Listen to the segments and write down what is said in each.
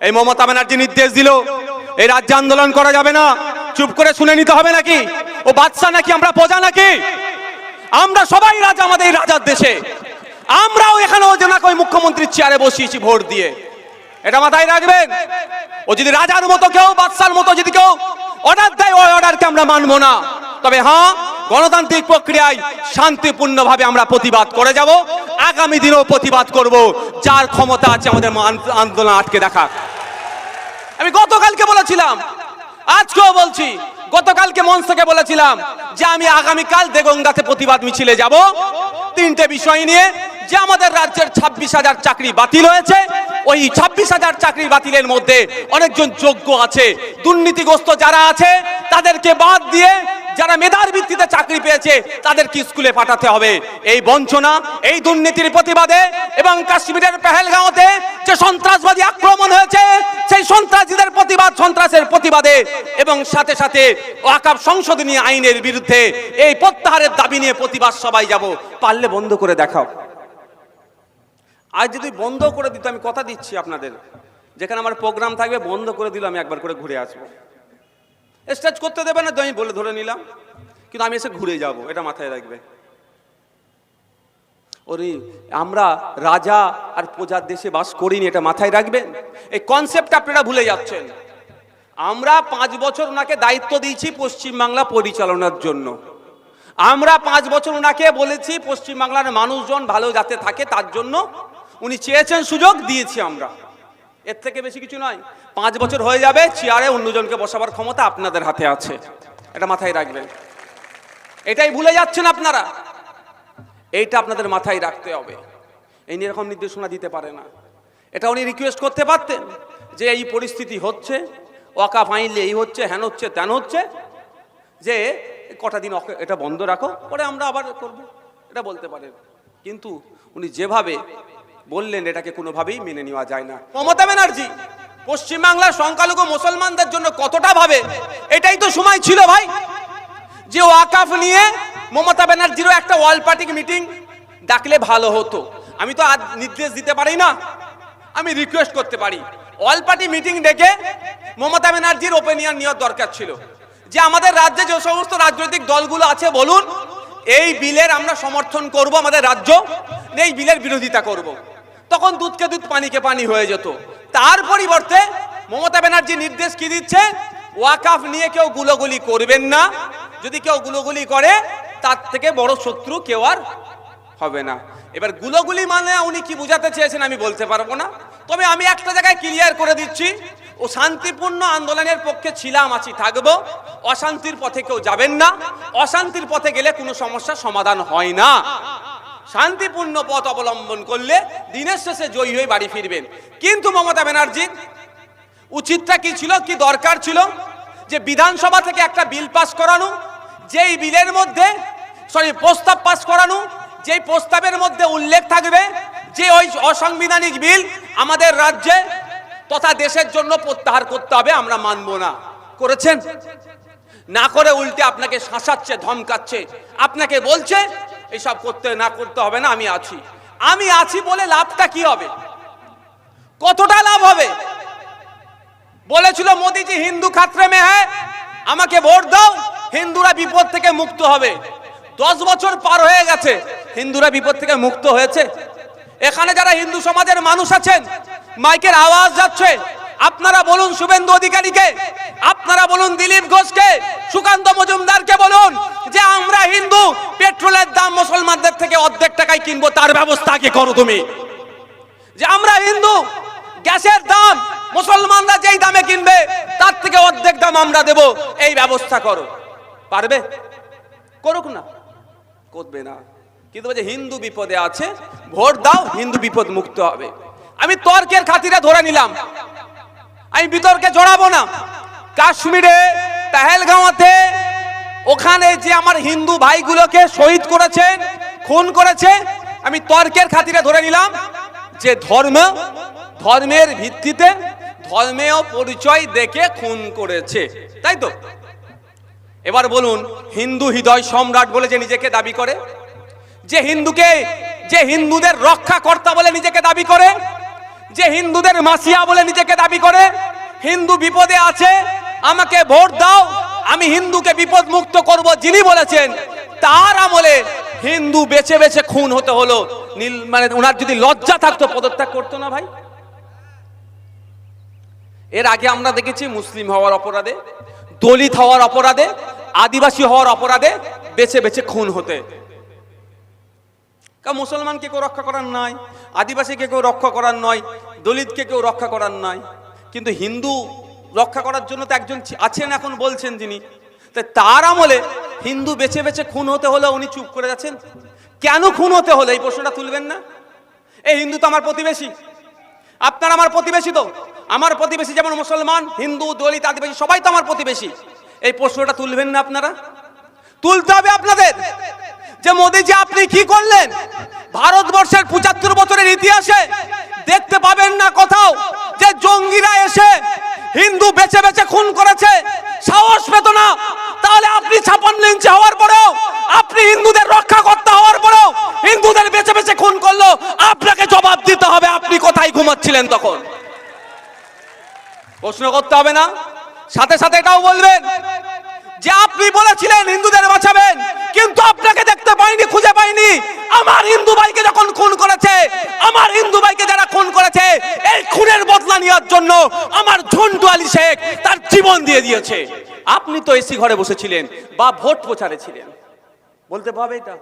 এই মমতা ব্যানার্জি নির্দেশ দিল, এই রাজ্যে আন্দোলন করা যাবে না। চুপ করে শুনে নিতে হবে নাকি? ও বাদশা নাকি, আমরা প্রজা নাকি? আমরা সবাই রাজা, আমাদের এই রাজার দেশে। আমরাও এখানে ওজনাকে ওই মুখ্যমন্ত্রীর চেয়ারে বসিয়েছি ভোট দিয়ে। এটা মাথায় রাখবেন? ও যদি রাজার মতো কেউ, বাদশার মতো যদি কেউ অর্ডার দেয়, ওই অর্ডারকে আমরা মানবো না। তবে হ্যাঁ গণতান্ত্রিক প্রক্রিয়ায় শান্তিপূর্ণভাবে আমরা প্রতিবাদ করে যাব। আগামী দিনেও প্রতিবাদ করব। যার ক্ষমতা আছে আমাদের আন্দোলন আটকে দেখা আমি গতকালকে বলেছিলাম, আজকেও বলছি, গতকালকে মঞ্চ থেকে বলেছিলাম যে আমি আগামীকাল দেগঙ্গাতে প্রতিবাদ মিছিলে যাব। তিনটে বিষয় নিয়ে যে আমাদের রাজ্যের ছাব্বিশ হাজার চাকরি বাতিল হয়েছে, ওই ছাব্বিশ হাজার চাকরি বাতিলের মধ্যে অনেকজন যোগ্য আছে। দুর্নীতিগ্রস্ত যারা আছে, তাদেরকে বাদ দিয়ে যারা মেধার ভিত্তিতে চাকরি পেয়েছে, তাদেরকে স্কুলে পাঠাতে হবে। এই বঞ্চনা, এই দুর্নীতির প্রতিবাদে এবং কাশ্মীরের পেহেলগাঁওতে যে সন্ত্রাসবাদী আক্রমণ হয়েছে, সেই সন্ত্রাসীদের প্রতিবাদ, সন্ত্রাসের প্রতিবাদে এবং সাথে সাথে ওয়াকাব সংশোধনী আইনের বিরুদ্ধে এই প্রত্যাহারের দাবি নিয়ে প্রতিবাদ সবাই যাব। পারলে বন্ধ করে দেখাও। আজ যদি বন্ধ করে দিত, আমি কথা দিচ্ছি আপনাদের। যেখানে আমার প্রোগ্রাম থাকবে, বন্ধ করে দিল, আমি একবার করে ঘুরে আসব। স্টেজ করতে দেবে না, তো আমি বলে ধরে নিলাম। কিন্তু আমি এসে ঘুরে যাব, এটা মাথায় রাখবে। ওরে, আমরা রাজা আর প্রজার দেশে বাস করিনি, এটা মাথায় রাখবেন এই কনসেপ্ট আপনারা ভুলে যাচ্ছেন। আমরা পাঁচ বছর ওনাকে দায়িত্ব দিয়েছি পশ্চিমবাংলা পরিচালনার জন্য। আমরা পাঁচ বছর ওনাকে বলেছি পশ্চিমবাংলার মানুষজন ভালো যাতে থাকে, তার জন্য উনি চেয়েছেন সুযোগ, দিয়েছি আমরা। এর থেকে বেশি কিছু নয়। পাঁচ বছর হয়ে যাবে, চেয়ারে অন্যজনকে বসাবার ক্ষমতা আপনাদের হাতে আছে। এটা মাথায় রাখবেন। এটাই ভুলে যাচ্ছেন আপনারা। এইটা আপনাদের মাথায় রাখতে হবে। এই নিয়ে এরকম নির্দেশনা দিতে পারে না। এটা উনি রিকোয়েস্ট করতে পারতেন যে এই পরিস্থিতি হচ্ছে ওয়াকা ফাইনলে এই হচ্ছে, হ্যান হচ্ছে, ত্যান হচ্ছে, যে কটা দিন এটা বন্ধ রাখো, পরে আমরা আবার করব। এটা বলতে পারেন। কিন্তু উনি যেভাবে বললেন, এটাকে কোনোভাবেই মেনে নেওয়া যায় না। মমতা ব্যানার্জি, পশ্চিমবাংলার সংখ্যালঘু মুসলমানদের জন্য কতটা ভাবে? এটাই তো সময় ছিল ভাই। যে ওয়াকাফ নিয়ে মমতা ব্যানার্জিরও একটা ওয়াল পার্টি মিটিং, ডাকলে ভালো হতো। আমি তো আজ নির্দেশ দিতে পারি না। আমি রিকোয়েস্ট করতে পারি। অল পার্টি মিটিং ডেকে মমতা ব্যানার্জির ওপিনিয়ন নেওয়ার দরকার ছিল। যে আমাদের রাজ্যে যে সমস্ত রাজনৈতিক দলগুলো আছে, বলুন, এই বিলের আমরা সমর্থন করব, আমাদের রাজ্য এই বিলের বিরোধিতা করব। তখন দুধকে দুধ পানিকে পানি হয়ে যেত। তার পরিবর্তে মমতা ব্যানার্জি নির্দেশ কি দিচ্ছে? ওয়াকাফ নিয়ে কেউ গুলোগুলি করবেন না। যদি কেউ গুলোগুলি করে, তার থেকে বড় শত্রু কেউ আর হবে না। এবার গুলোগুলি মানে উনি কি বোঝাতে চেয়েছেন আমি বলতে পারব না। তবে আমি একটা জায়গায় ক্লিয়ার করে দিচ্ছি, ও শান্তিপূর্ণ আন্দোলনের পক্ষে ছিলাম, আছি, থাকব। অশান্তির পথে কেউ যাবেন না। অশান্তির পথে গেলে কোনো সমস্যার সমাধান হয় না। শান্তিপূর্ণ পথ অবলম্বন করলে দিনের শেষে জয়ী হয়ে বাড়ি ফিরবেন। কিন্তু মমতা ব্যানার্জি, উচিতটা কি ছিল, কি দরকার ছিল? যে বিধানসভা থেকে একটা বিল পাস করানো, যেই বিলের মধ্যে সরি প্রস্তাব পাস করানো, যেই প্রস্তাবের মধ্যে উল্লেখ থাকবে যে ওই অসাংবিধানিক বিল আমাদের রাজ্যে তথা দেশের জন্য প্রত্যাহার করতে হবে, আমরা মানব না। করেছেন? না করে উল্টে আপনাকে শাসাচ্ছে, ধমকাচ্ছে। আপনাকে বলছে এসব করতে না করতে হবে না, আমি আছি। আমি আছি বলে লাভটা কি হবে? কতটা লাভ হবে? বলেছিল মোদিজি, হিন্দু খাত্রে মে হ্যাঁ আমাকে ভোট দাও, হিন্দুরা বিপদ থেকে মুক্ত হবে। দশ বছর পার হয়ে গেছে, হিন্দুরা বিপদ থেকে মুক্ত হয়েছে। এখানে যারা হিন্দু সমাজের মানুষ আছেন, মাইকের আওয়াজ যাচ্ছে আপনারা বলুন শুভেন্দু অধিকারীকে, আপনারা বলুন দিলীপ ঘোষকে, সুকান্ত মজুমদারকে বলুন যে আমরা হিন্দু, পেট্রোলের দাম মুসলমানদের থেকে অর্ধেক টাকায় কিনবো, তার ব্যবস্থা কি করো তুমি। যে আমরা হিন্দু, গ্যাসের দাম মুসলমানরা যেই দামে কিনবে, তার থেকে অর্ধেক দাম আমরা দেব, এই ব্যবস্থা করো। পারবে? করুক না। করবে না। কিন্তু বলছে, হিন্দু বিপদে আছে, ভোট দাও, হিন্দু বিপদ মুক্ত হবে। আমি তর্কের খাতিরে ধরে নিলাম আমি বিতর্কে জড়াবো না। কাশ্মীরে পেহেলগাঁওতে ওখানে যে আমার হিন্দু ভাইগুলোকে শহীদ করেছেন খুন করেছে, আমি তর্কের খাতিরে ধরে নিলাম যে ধর্ম, ধর্মের ভিত্তিতে ধর্মেও পরিচয় দেখে খুন করেছে। তাই তো? এবার বলুন, হিন্দু হৃদয় সম্রাট বলে যে নিজেকে দাবি করে, যে হিন্দুকে, যে হিন্দুদের রক্ষা কর্তা বলে নিজেকে দাবি করে যে হিন্দুদের মাসিয়া বলে নিজেকে দাবি করে, হিন্দু বিপদে আছে, আমাকে ভোট দাও, আমি হিন্দুকে বিপদ মুক্ত করব যিনি বলেছেন, তার আমলে হিন্দু বেছে বেছে খুন হতে হলো। নীল মানে ওনার যদি লজ্জা থাকতো, পদত্যাগ করতো না ভাই। এর আগে আমরা দেখেছি মুসলিম হওয়ার অপরাধে, দলিত হওয়ার অপরাধে, আদিবাসী হওয়ার অপরাধে বেছে বেছে খুন হতে। কারণ মুসলমানকে কেউ রক্ষা করার নয় আদিবাসীকে কেউ রক্ষা করার নয় দলিতকে কেউ রক্ষা করার নয় কিন্তু হিন্দু রক্ষা করার জন্য তো একজন আছেন এখন বলছেন যিনি। তাই তার আমলে হিন্দু বেছে বেছে খুন হতে হলে উনি চুপ করে যাচ্ছেন? কেন খুন হতে হলে? এই প্রশ্নটা তুলবেন না? এই হিন্দু তো আমার প্রতিবেশী। আপনার আমার প্রতিবেশী তো? আমার প্রতিবেশী যেমন মুসলমান, হিন্দু, দলিত, আদিবাসী, সবাই তো আমার প্রতিবেশী। এই প্রশ্নটা তুলবেন না আপনারা? তুলতে হবে আপনাদের! যে মোদিজি, আপনি কি করলেন? ভারতবর্ষের পঁচাত্তর বছরের ইতিহাসে দেখতে পাবেন না কোথাও যে জঙ্গিরা এসে হিন্দু বেছে বেছে খুন করেছে। সাহস পেত না। তাহলে আপনি ছাপান্ন ইঞ্চি হওয়ার পরেও, আপনি হিন্দুদের রক্ষা করতে হওয়ার পরেও হিন্দুদের বেছে বেছে খুন করল, আপনাকে জবাব দিতে হবে, আপনি কোথায় ঘুমাচ্ছিলেন তখন? প্রশ্ন করতে হবে না। সাথে সাথে এটাও বলবেন যে আপনি বলেছিলেন হিন্দুদের বাঁচাবেন, কিন্তু আপনাকে দেখতে পাইনি, খুঁজে পাইনি। আমার হিন্দু ভাইকে যখন খুন করেছে, আমার হিন্দু ভাইকে যারা খুন করেছে, এই খুনের বদলা নেওয়ার জন্য আমার ঝন্টু আলী শেখ তার জীবন দিয়ে দিয়েছে। আপনি তো এসি ঘরে বসেছিলেন বা ভোট প্রচারে ছিলেন। বলতে পারবে এটা?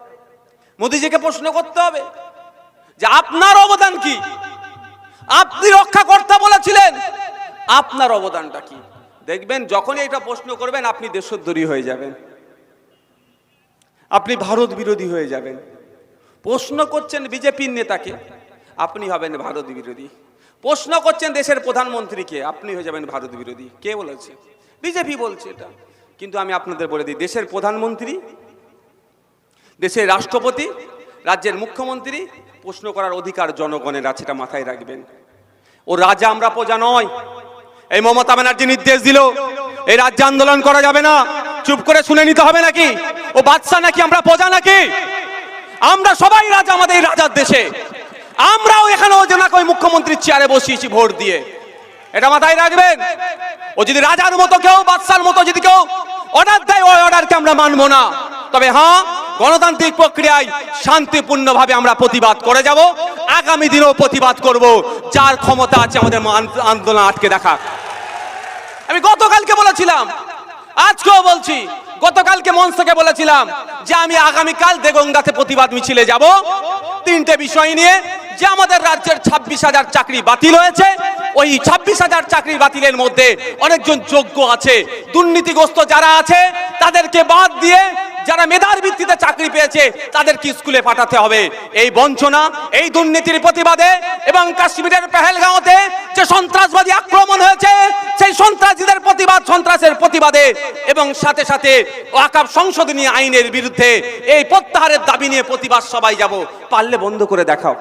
মোদিজিকে প্রশ্ন করতে হবে যে আপনার অবদান কি? আপনি রক্ষা করতে বলেছিলেন, আপনার অবদানটা কি? দেখবেন, যখনই এটা প্রশ্ন করবেন, আপনি দেশোদ্দরী হয়ে যাবেন। আপনি ভারত বিরোধী হয়ে যাবেন। প্রশ্ন করছেন বিজেপির নেতাকে, আপনি হবেন ভারত বিরোধী। প্রশ্ন করছেন দেশের প্রধানমন্ত্রীকে, আপনি হয়ে যাবেন ভারত বিরোধী। কে বলেছে? বিজেপি বলছে এটা। কিন্তু আমি আপনাদের বলে দিই, দেশের প্রধানমন্ত্রী, দেশের রাষ্ট্রপতি, রাজ্যের মুখ্যমন্ত্রী, প্রশ্ন করার অধিকার জনগণের আছে, এটা মাথায় রাখবেন। ও রাজা আমরা প্রজা নয়। এই মমতা ব্যানার্জি নির্দেশ দিল, এই রাজ্যে আন্দোলন করা যাবে না। চুপ করে শুনে নিতে হবে নাকি? ও বাদশা নাকি, আমরা প্রজা নাকি? আমরা সবাই রাজা আমাদের এই রাজার দেশে। আমরাও এখানে ওই জন্য ওই মুখ্যমন্ত্রীর চেয়ারে বসিয়েছি ভোট দিয়ে। এটা মাথায় রাখবেন? ও যদি রাজার মতো কেউ, বাদশার মতো যদি কেউ অর্ডার দেয়, ওই অর্ডারকে আমরা মানবো না। তবে হ্যাঁ গণতান্ত্রিক প্রক্রিয়ায় শান্তিপূর্ণভাবে আমরা প্রতিবাদ করে যাব। আগামী দিনেও প্রতিবাদ করব। যার ক্ষমতা আছে আমাদের আন্দোলন আটকে রাখা আমি গতকালকে বলেছিলাম আজকেও বলছি, গতকালকে মঞ্চ থেকে বলেছিলাম যে আমি আগামীকাল দেগঙ্গাতে প্রতিবাদ মিছিলে যাব। তিনটে বিষয় নিয়ে যে আমাদের রাজ্যের ছাব্বিশ হাজার চাকরি বাতিল হয়েছে, ওই ছাব্বিশ হাজার চাকরি বাতিলের মধ্যে অনেকজন যোগ্য আছে। দুর্নীতিগ্রস্ত যারা আছে, তাদেরকে বাদ দিয়ে যারা মেধার ভিত্তিতে চাকরি পেয়েছে, তাদেরকে স্কুলে পাঠাতে হবে। এই বঞ্চনা, এই দুর্নীতির প্রতিবাদে এবং কাশ্মীরের পেহেলগাঁওতে যে সন্ত্রাসবাদী আক্রমণ হয়েছে, সেই সন্ত্রাসীদের প্রতিবাদ সন্ত্রাসের প্রতিবাদে এবং সাথে সাথে ওয়াকাব সংশোধনী আইনের বিরুদ্ধে এই প্রত্যাহারের দাবি নিয়ে প্রতিবাদ সবাই যাব। পারলে বন্ধ করে দেখাও।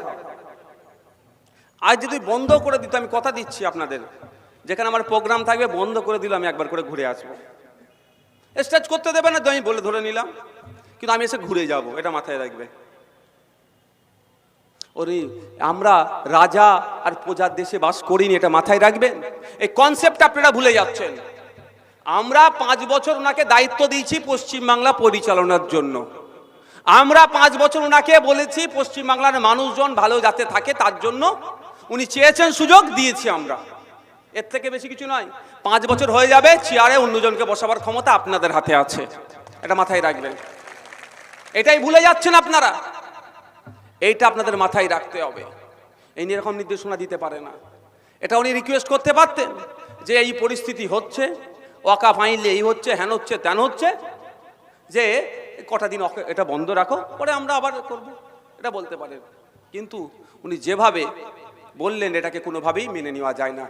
আজ যদি বন্ধ করে দিত, আমি কথা দিচ্ছি আপনাদের। যেখানে আমার প্রোগ্রাম থাকবে, বন্ধ করে দিল আমি একবার করে ঘুরে আসব। স্টেজ করতে দেবে না তো আমি বলে ধরে নিলাম। কিন্তু আমি এসে ঘুরে যাব, এটা মাথায় রাখবে। ওরে, আমরা রাজা আর প্রজার দেশে বাস করিনি, এটা মাথায় রাখবেন? এই কনসেপ্ট আপনারা ভুলে যাচ্ছেন। আমরা পাঁচ বছর ওনাকে দায়িত্ব দিয়েছি পশ্চিমবাংলা পরিচালনার জন্য। আমরা পাঁচ বছর ওনাকে বলেছি পশ্চিমবাংলার মানুষজন ভালো যাতে থাকে, তার জন্য উনি চেয়েছেন সুযোগ, দিয়েছি আমরা। এর থেকে বেশি কিছু নয়। পাঁচ বছর হয়ে যাবে, চেয়ারে অন্যজনকে বসাবার ক্ষমতা আপনাদের হাতে আছে। এটা মাথায় রাখবেন। এটাই ভুলে যাচ্ছেন আপনারা। এইটা আপনাদের মাথায় রাখতে হবে। এই নিয়ে এরকম নির্দেশনা দিতে পারে না। এটা উনি রিকোয়েস্ট করতে পারতেন যে এই পরিস্থিতি হচ্ছে, ওয়াকা ফাইনলে এই হচ্ছে হ্যান হচ্ছে ত্যান হচ্ছে, যে কটা দিন এটা বন্ধ রাখো, পরে আমরা আবার করব। এটা বলতে পারেন। কিন্তু উনি যেভাবে বললেন, এটাকে কোনোভাবেই মেনে নেওয়া যায় না।